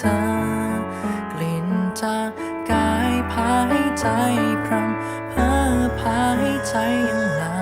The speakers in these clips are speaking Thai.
ธอกลิ่นจากกายพายใจพรำเพ้อพายใจยังหลา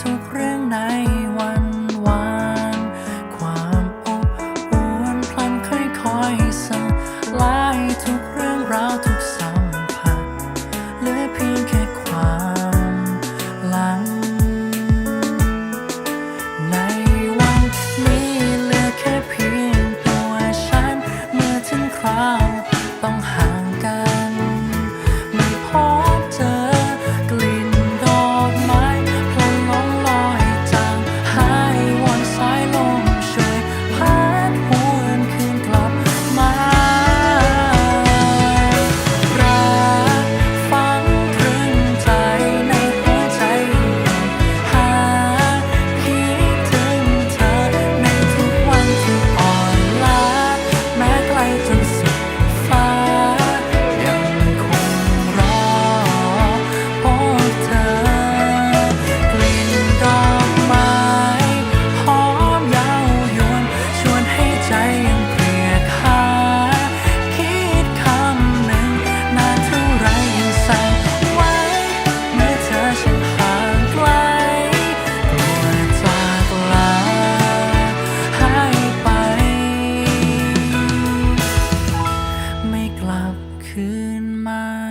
ทุกเรื่องใน my